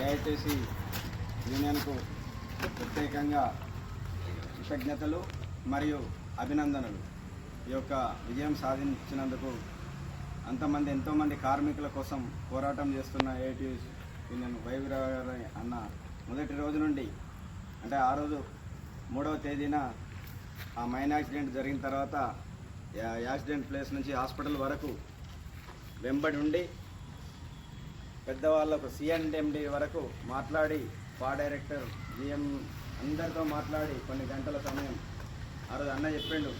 దయచేసి యూనియన్కు ప్రత్యేకంగా కృతజ్ఞతలు మరియు అభినందనలు. ఈ యొక్క విజయం సాధించినందుకు అంతమంది ఎంతోమంది కార్మికుల కోసం పోరాటం చేస్తున్న ఏటీ యూనియన్ వైవిరావు గారు అన్న మొదటి రోజు నుండి అంటే ఆ రోజు మూడవ తేదీన ఆ మైన్ యాక్సిడెంట్ జరిగిన తర్వాత యాక్సిడెంట్ ప్లేస్ నుంచి హాస్పిటల్ వరకు వెంబడి ఉండి పెద్దవాళ్ళకు సిఎండ్ఎండి వరకు మాట్లాడి పా డైరెక్టర్ జిఎం అందరితో మాట్లాడి కొన్ని గంటల సమయం. ఆ రోజు అన్న చెప్పిండు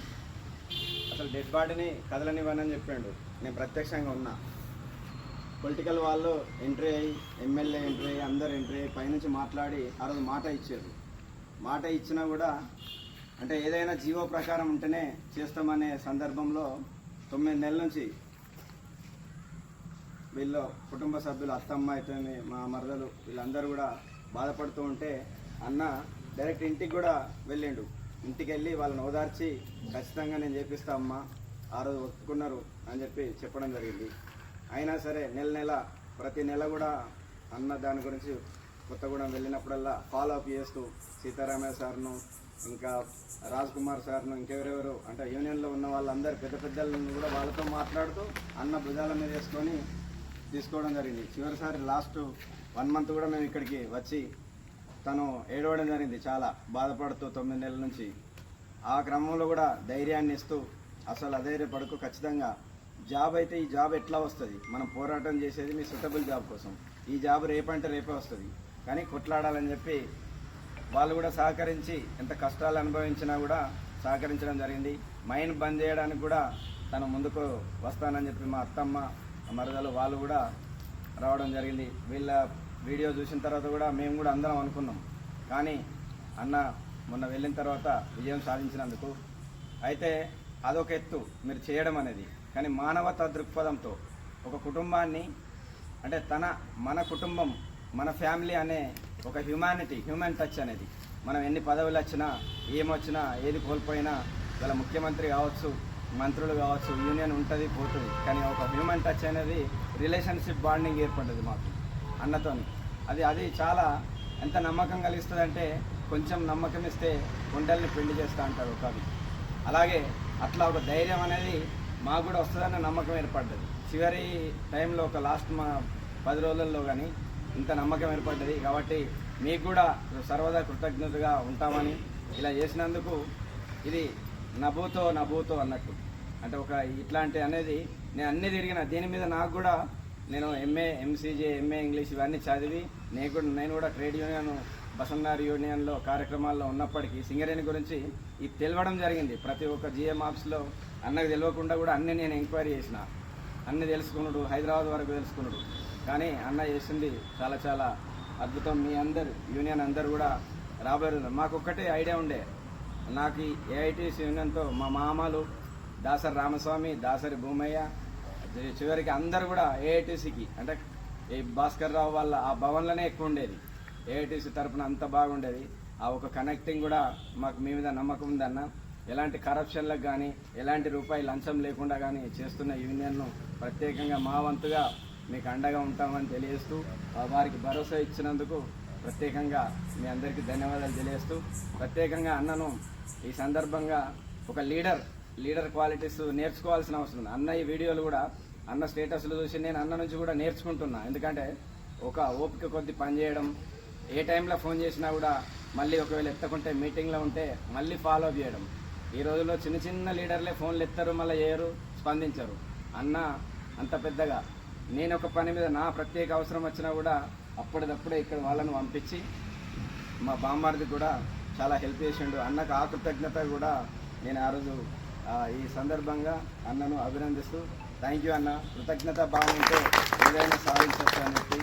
అసలు డెడ్ బాడీని కదలనివ్వనని చెప్పిండు. నేను ప్రత్యక్షంగా ఉన్నా. పొలిటికల్ వాళ్ళు ఎంట్రీ అయ్యి ఎమ్మెల్యే ఎంట్రీ అయ్యి అందరు ఎంట్రీ అయ్యి పైనుంచి మాట్లాడి ఆ రోజు మాట ఇచ్చారు. మాట ఇచ్చినా కూడా అంటే ఏదైనా జీవో ప్రకారం ఉంటేనే చేస్తామనే సందర్భంలో తొమ్మిది నెలల నుంచి వీళ్ళు కుటుంబ సభ్యులు అత్తమ్మ అయితే మా మరదలు వీళ్ళందరూ కూడా బాధపడుతూ ఉంటే అన్న డైరెక్ట్ ఇంటికి కూడా వెళ్ళిండు. ఇంటికి వెళ్ళి వాళ్ళని ఓదార్చి ఖచ్చితంగా నేను చేపిస్తా అమ్మా ఆ రోజు ఒప్పుకున్నారు అని చెప్పి చెప్పడం జరిగింది. అయినా సరే నెల నెల ప్రతి నెల కూడా అన్న దాని గురించి కొత్తగూడెం వెళ్ళినప్పుడల్లా ఫాలో అప్ చేస్తూ సీతారామయ్య సార్ను ఇంకా రాజ్ కుమార్ సార్ను ఇంకెవరెవరు అంటే యూనియన్లో ఉన్న వాళ్ళందరూ పెద్ద పెద్దలను కూడా వాళ్ళతో మాట్లాడుతూ అన్న భుజాల మీద వేసుకొని తీసుకోవడం జరిగింది. చివరిసారి లాస్ట్ వన్ మంత్ కూడా మేము ఇక్కడికి వచ్చి తను ఏడవడం జరిగింది. చాలా బాధపడుతూ తొమ్మిది నెలల నుంచి. ఆ క్రమంలో కూడా ధైర్యాన్ని ఇస్తూ అసలు అధైర్యపడకు ఖచ్చితంగా జాబ్ అయితే ఈ జాబ్ ఎట్లా వస్తుంది? మనం పోరాటం చేసేది మీ సుటబుల్ జాబ్ కోసం. ఈ జాబ్ రేపంటే రేపే వస్తుంది. కానీ కొట్లాడాలని చెప్పి వాళ్ళు కూడా సహకరించి ఎంత కష్టాలు అనుభవించినా కూడా సహకరించడం జరిగింది. మైండ్ బంద్ చేయడానికి కూడా తను ముందుకు వస్తానని చెప్పి మా అత్తమ్మ మరదలు వాళ్ళు కూడా రావడం జరిగింది. వీళ్ళ వీడియో చూసిన తర్వాత కూడా మేము కూడా అందరం అనుకున్నాం. కానీ అన్న మొన్న వెళ్ళిన తర్వాత విజయం సాధించినందుకు అయితే అదొక ఎత్తు మీరు చేయడం అనేది. కానీ మానవతా దృక్పథంతో ఒక కుటుంబాన్ని అంటే తన మన కుటుంబం మన ఫ్యామిలీ అనే ఒక హ్యుమానిటీ హ్యూమన్ టచ్ అనేది. మనం ఎన్ని పదవులు వచ్చినా ఏమొచ్చినా ఏది కోల్పోయినా ఇలా ముఖ్యమంత్రి కావచ్చు మంత్రులు కావచ్చు యూనియన్ ఉంటుంది పోతుంది. కానీ ఒక హ్యూమన్ టచ్ అనేది రిలేషన్షిప్ బాండింగ్ ఏర్పడ్డది మాకు అన్నతోని. అది అది చాలా ఎంత నమ్మకం కలిగిస్తుంది అంటే కొంచెం నమ్మకం ఇస్తే గుండెల్ని పెళ్ళి చేస్తా అంటారు ఒక కవి అలాగే అట్లా ఒక ధైర్యం అనేది మాకు కూడా వస్తుందన్న నమ్మకం ఏర్పడ్డది. చివరి టైంలో ఒక లాస్ట్ మా పది రోజుల్లో కానీ ఇంత నమ్మకం ఏర్పడ్డది. కాబట్టి మీకు కూడా సర్వదా కృతజ్ఞతగా ఉంటామని ఇలా చేసినందుకు ఇది నభూతో నభూతో అన్నట్టు. అంటే ఒక ఇట్లాంటి అనేది నేను అన్నీ తిరిగిన దీని మీద నాకు కూడా నేను ఎంఏ ఎంసీజే ఎంఏ ఇంగ్లీష్ ఇవన్నీ చదివి నేను కూడా నేను కూడా ట్రేడ్ యూనియన్ బసన్నార్ యూనియన్లో కార్యక్రమాల్లో ఉన్నప్పటికీ సింగరేణి గురించి ఇది తెలవడం జరిగింది. ప్రతి ఒక్క జిఎం ఆఫీస్లో అన్నకు తెలియకుండా కూడా అన్నీ నేను ఎంక్వైరీ చేసిన. అన్ని తెలుసుకున్నాడు హైదరాబాద్ వరకు తెలుసుకున్నాడు. కానీ అన్న చేసింది చాలా చాలా అద్భుతం. మీ అందరు యూనియన్ అందరు కూడా రాబోయే మాకు ఒక్కటే ఐడియా ఉండే. నాకు ఏఐటీసీ యూనియన్తో మా మామలు దాసరి రామస్వామి దాసరి భూమయ్య చివరికి అందరు కూడా ఏఐటీసీకి అంటే ఈ భాస్కర్ రావు వాళ్ళ ఆ భవన్లోనే ఎక్కువ ఉండేది. ఏఐటీసీ తరపున అంత బాగుండేది. ఆ ఒక కనెక్టింగ్ కూడా మాకు మీ మీద నమ్మకం ఉందన్న. ఎలాంటి కరప్షన్లకు కానీ ఎలాంటి రూపాయి లంచం లేకుండా కానీ చేస్తున్న యూనియన్ను ప్రత్యేకంగా మా వంతుగా మీకు అండగా ఉంటామని తెలియజేస్తూ వారికి భరోసా ఇచ్చినందుకు ప్రత్యేకంగా మీ అందరికీ ధన్యవాదాలు తెలియజేస్తూ ప్రత్యేకంగా అన్నను ఈ సందర్భంగా ఒక లీడర్ లీడర్ క్వాలిటీస్ నేర్చుకోవాల్సిన అవసరం ఉంది. అన్న ఈ వీడియోలు కూడా అన్న స్టేటస్లు చూసి నేను అన్న నుంచి కూడా నేర్చుకుంటున్నా. ఎందుకంటే ఒక ఓపిక కొద్ది పనిచేయడం ఏ టైంలో ఫోన్ చేసినా కూడా మళ్ళీ ఒకవేళ ఎత్తకుంటే మీటింగ్లో ఉంటే మళ్ళీ ఫాలో అప్ చేయడం. ఈ రోజుల్లో చిన్న చిన్న లీడర్లే ఫోన్లు ఎత్తారు మళ్ళీ చేయరు స్పందించరు. అన్న అంత పెద్దగా. నేను ఒక పని మీద నా ప్రత్యేక అవసరం వచ్చినా కూడా అప్పటిదప్పుడే ఇక్కడ వాళ్ళని పంపించి మా బామ్మారిది కూడా చాలా హెల్ప్ చేసిండు. అన్నకు ఆ కృతజ్ఞత కూడా నేను ఆ రోజు ఈ సందర్భంగా అన్నను అభినందిస్తూ థ్యాంక్ యూ అన్న. కృతజ్ఞత బాగుంటే ఏదైనా సాధించవచ్చు అని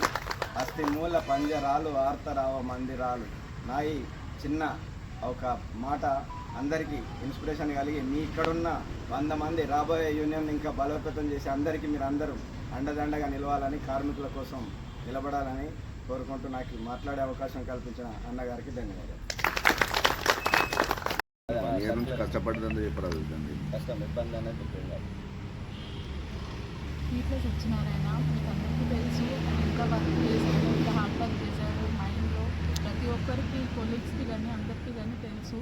అస్తి మూల పంజరాలు ఆర్తరావ మందిరాలు. నాయి చిన్న ఒక మాట అందరికీ ఇన్స్పిరేషన్ కలిగి మీ ఇక్కడున్న వంద మంది రాబోయే యూనియన్ ఇంకా బలోపేతం చేసి అందరికీ మీరు అందరూ అండదండగా నిలవాలని కార్మికుల కోసం నిలబడాలని కోరుకుంటూ నాకు మాట్లాడే అవకాశం కల్పించిన అన్నగారికి ధన్యవాదాలు. కష్టపడ్డదని చెప్పరాదు కష్టం ఇబ్బంది అనేది. ఇంట్లో సత్యనారాయణ మీకు అందరికీ తెలుసు ఇంకా వర్క్ చేశాడు ఇంకా హార్డ్ వర్క్ చేశాడు కొలీగ్స్కి కానీ అందరికీ కానీ తెలుసు.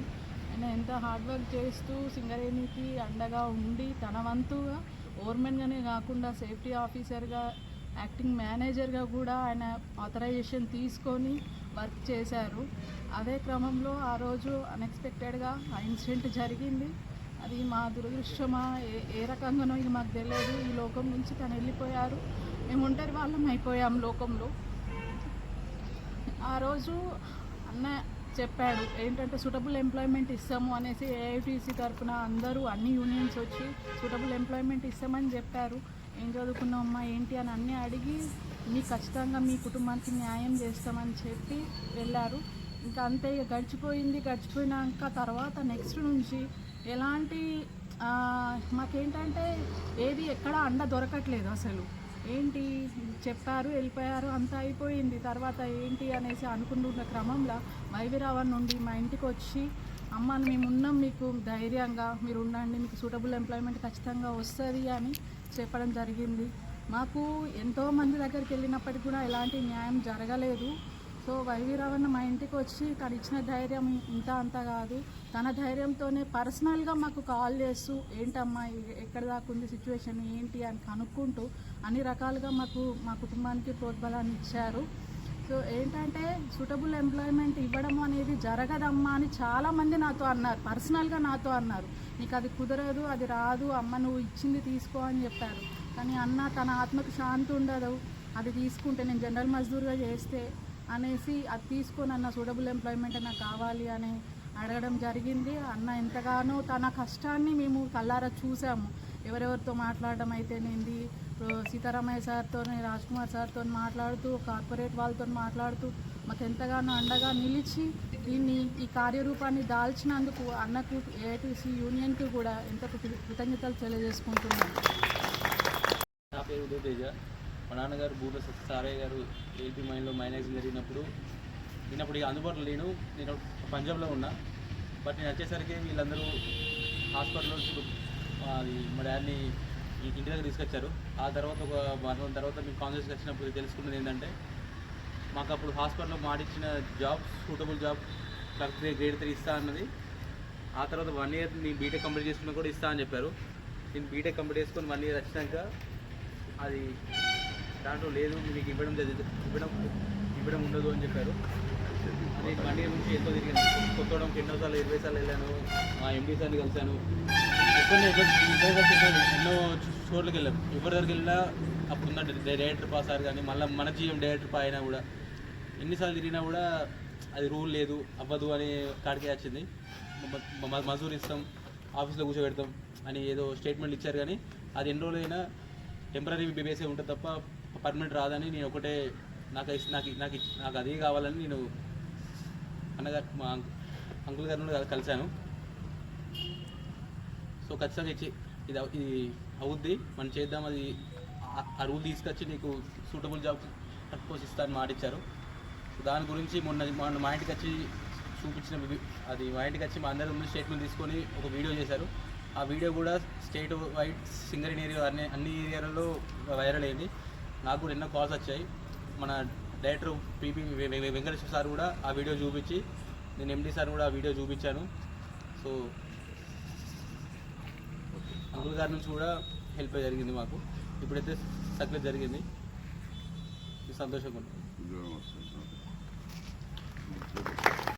ఆయన ఎంత హార్డ్ వర్క్ చేస్తూ సింగరేణికి అండగా ఉండి తన వంతుగా ఓవర్మెన్గానే కాకుండా సేఫ్టీ ఆఫీసర్గా యాక్టింగ్ మేనేజర్గా కూడా ఆయన ఆథరైజేషన్ తీసుకొని వర్క్ చేశారు. అదే క్రమంలో ఆ రోజు అన్ఎక్స్పెక్టెడ్గా ఆ ఇన్సిడెంట్ జరిగింది. అది మా దురదృష్టమా? ఏ ఏ రకంగానో ఇది మాకు తెలియదు. ఈ లోకం నుంచి తను వెళ్ళిపోయారు. మేము ఒంటరి వాళ్ళం అయిపోయాం లోకంలో. ఆ రోజు అన్న చెప్పాడు ఏంటంటే సూటబుల్ ఎంప్లాయ్మెంట్ ఇస్తాము అనేసి ఏఐటీసీ తరఫున అందరూ అన్ని యూనియన్స్ వచ్చి సూటబుల్ ఎంప్లాయ్మెంట్ ఇస్తామని చెప్పారు. ఏం చదువుకున్నామమ్మా ఏంటి అని అన్నీ అడిగి మీకు ఖచ్చితంగా మీ కుటుంబానికి న్యాయం చేస్తామని చెప్పి వెళ్ళారు. ఇంకా అంతే ఇక గడిచిపోయింది. గడిచిపోయినాక తర్వాత నెక్స్ట్ నుంచి ఎలాంటి మాకేంటంటే ఏది ఎక్కడ అండ దొరకట్లేదు అసలు. ఏంటి? చెప్పారు వెళ్ళిపోయారు అంతా అయిపోయింది. తర్వాత ఏంటి అనేసి అనుకుంటున్న క్రమంలో వైవిరావన్ నుండి మా ఇంటికి వచ్చి అమ్మ మేము ఉన్నాం మీకు ధైర్యంగా మీరు ఉండండి మీకు సూటబుల్ ఎంప్లాయ్మెంట్ ఖచ్చితంగా వస్తుంది అని చెప్పడం జరిగింది. మాకు ఎంతో మంది దగ్గరికి వెళ్ళినప్పటికీ కూడా ఎలాంటి న్యాయం జరగలేదు. సో వైవీరావన్న మా ఇంటికి వచ్చి తను ఇచ్చిన ధైర్యం ఇంత అంత కాదు. తన ధైర్యంతోనే పర్సనల్గా మాకు కాల్ చేస్తూ ఏంటమ్మా ఎక్కడ దాకా ఉంది సిచ్యువేషన్? ఏంటి? అని కనుక్కుంటూ అన్ని రకాలుగా మాకు మా కుటుంబానికి ప్రోద్బలాన్ని ఇచ్చారు. సో ఏంటంటే సూటబుల్ ఎంప్లాయ్మెంట్ ఇవ్వడం అనేది జరగదమ్మా అని చాలామంది నాతో అన్నారు. పర్సనల్గా నాతో అన్నారు. నీకు అది కుదరదు అది రాదు అమ్మ నువ్వు ఇచ్చింది తీసుకో అని చెప్పారు. కానీ అన్న తన ఆత్మకు శాంతి ఉండదు. అది తీసుకుంటే నేను జనరల్ మజ్దూర్గా చేస్తే అనేసి అది తీసుకొని అన్న సూటబుల్ ఎంప్లాయ్మెంట్ నాకు కావాలి అని అడగడం జరిగింది. అన్న ఎంతగానో తన కష్టాన్ని మేము కల్లారా చూసాము. ఎవరెవరితో మాట్లాడడం అయితేనేంది ఇప్పుడు సీతారామయ్య సార్తో రాజ్కుమార్ సార్తో మాట్లాడుతూ కార్పొరేట్ వాళ్ళతో మాట్లాడుతూ మాకు ఎంతగానో అండగా నిలిచి దీన్ని ఈ కార్యరూపాన్ని దాల్చినందుకు అన్నకు ఏఐటీసీ యూనియన్కి కూడా ఎంత కృత- కృతజ్ఞతలు తెలియజేసుకుంటున్నాను. నా పేరు ఉదయ్ తేజ మా నాన్నగారు బూట సారయ్య గారు ఏపీ మైన్లో మైనేజ్ జరిగినప్పుడు నేను అప్పుడు ఇక అందుబాటులో లేను. నేను పంజాబ్లో ఉన్నా. బట్ నేను వచ్చేసరికి వీళ్ళందరూ హాస్పిటల్లో అది మా డాడీని ఇంటి దగ్గర తీసుకొచ్చారు. ఆ తర్వాత ఒక వారం తర్వాత మేము కాంగ్రెస్కి వచ్చినప్పుడు తెలుసుకున్నది ఏంటంటే మాకు అప్పుడు హాస్పిటల్లో మాటిచ్చిన job suitable job clerk grade three ఇస్తా అన్నది. ఆ తర్వాత వన్ ఇయర్ నేను బీటెక్ కంప్లీట్ చేసుకున్నా కూడా ఇస్తా అని చెప్పారు. నేను బీటెక్ కంప్లీట్ చేసుకొని వన్ ఇయర్ వచ్చినాక అది దాంట్లో లేదు మీకు ఇవ్వడం ఇవ్వడం ఇవ్వడం ఉండదు అని చెప్పారు. నేను వన్ ఇయర్ నుంచి ఎంతో తిరిగాను. కొత్తవడంకి ఎన్నోసార్లు ఇరవై సార్లు వెళ్ళాను. మా ఎండి సార్ని కలిశాను. ఎక్కడో ఎన్నో చోట్లకి వెళ్ళాం. ఎవరి దగ్గరికి వెళ్ళినా అప్పుడు డైరెక్టర్ పాస్ సార్ కానీ మళ్ళీ మన జీఎం డైరెక్టర్ పా అయినా కూడా ఎన్నిసార్లు తిరిగినా కూడా అది రూల్ లేదు అవ్వదు అని కాడికే వచ్చింది. మజూరు ఇస్తాం ఆఫీస్లో కూర్చోబెడతాం అని ఏదో స్టేట్మెంట్ ఇచ్చారు కానీ అది ఎన్ని రోజులైనా టెంపరీ బేసే ఉంటుంది తప్ప పర్మనెంట్ రాదని నేను ఒకటే నాకు నాకు నాకు నాకు అదే కావాలని నేను అన్నగారు మా అంకుల్ గారిని కలిశాను. సో ఖచ్చితంగా ఇచ్చి ఇది ఇది అవుద్ది. మనం చేద్దాం అది ఆ- రూల్ తీసుకొచ్చి నీకు సూటబుల్ జాబ్ పర్పస్ ఇస్తాను మాట ఇచ్చారు. సో దాని గురించి మొన్న మొన్న మా ఇంటికి వచ్చి చూపించిన అది మా ఇంటికి వచ్చి మా అందరి ముందు స్టేట్మెంట్ తీసుకొని ఒక వీడియో చేశారు. ఆ వీడియో కూడా స్టేట్ వైడ్ సింగరేణి ఏరియా అన్ని అన్ని ఏరియాలలో వైరల్ అయింది. నాకు కూడా ఎన్నో కాల్స్ వచ్చాయి. మన డైరెక్టర్ పీపీ వెంకటేశ్వర సార్ కూడా ఆ వీడియో చూపించి నేను ఎండి సార్ కూడా ఆ వీడియో చూపించాను. సో అంకుల్ గారి నుంచి కూడా హెల్ప్ జరిగింది మాకు. ఇప్పుడైతే సక్సెస్ జరిగింది. సంతోషంగా ఉంది